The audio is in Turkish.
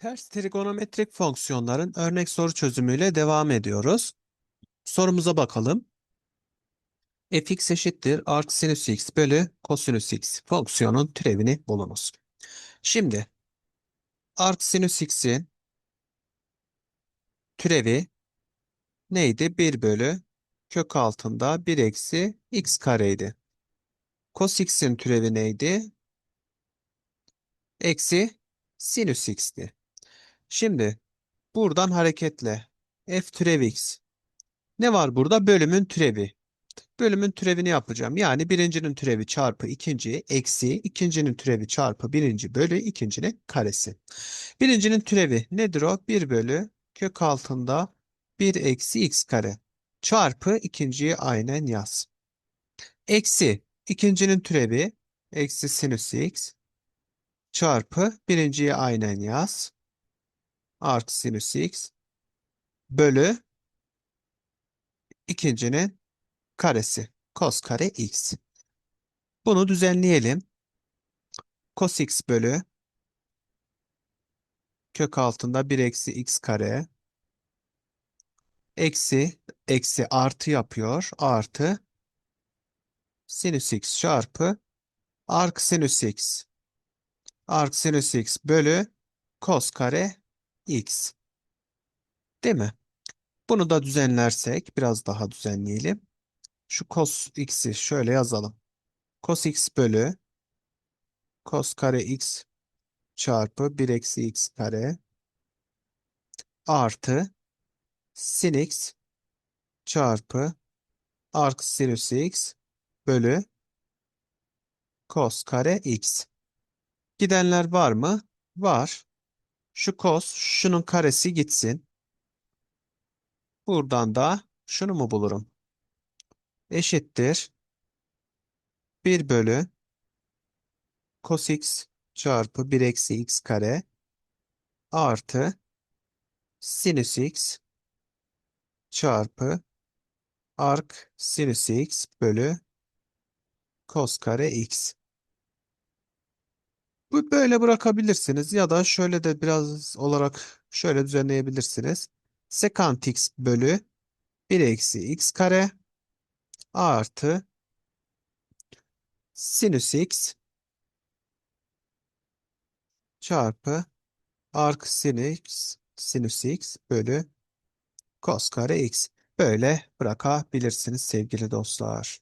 Ters trigonometrik fonksiyonların örnek soru çözümüyle devam ediyoruz. Sorumuza bakalım. fx eşittir arc sinüs x bölü kosinüs x fonksiyonun türevini bulunuz. Şimdi arc sinüs x'in türevi neydi? 1 bölü kök altında 1 eksi x kareydi. Cos x'in türevi neydi? Eksi sinüs x'ti. Şimdi buradan hareketle f türev x. Ne var burada? Bölümün türevi. Bölümün türevini yapacağım. Yani birincinin türevi çarpı ikinci eksi ikincinin türevi çarpı birinci bölü ikincinin karesi. Birincinin türevi nedir o? 1 bölü kök altında 1 eksi x kare çarpı ikinciyi aynen yaz. Eksi ikincinin türevi eksi sinüs x çarpı birinciyi aynen yaz artı sinüs x bölü ikincinin karesi cos kare x. Bunu düzenleyelim. Cos x bölü kök altında 1 eksi x kare eksi eksi artı yapıyor. Artı sinüs x çarpı arc sinüs x. Arc sinüs x bölü cos kare x. Değil mi? Bunu da düzenlersek biraz daha düzenleyelim. Şu cos x'i şöyle yazalım. Cos x bölü cos kare x çarpı 1 eksi x kare artı sin x çarpı arc sinüs x bölü cos kare x. Gidenler var mı? Var. Şu cos şunun karesi gitsin. Buradan da şunu mu bulurum? Eşittir. 1 bölü cos x çarpı 1 eksi x kare artı sinüs x çarpı arc sinüs x bölü cos kare x. Böyle bırakabilirsiniz ya da şöyle de biraz olarak şöyle düzenleyebilirsiniz. Sekant x bölü 1 eksi x kare artı sinüs x çarpı arc sinüs sinüs x bölü cos kare x. Böyle bırakabilirsiniz sevgili dostlar.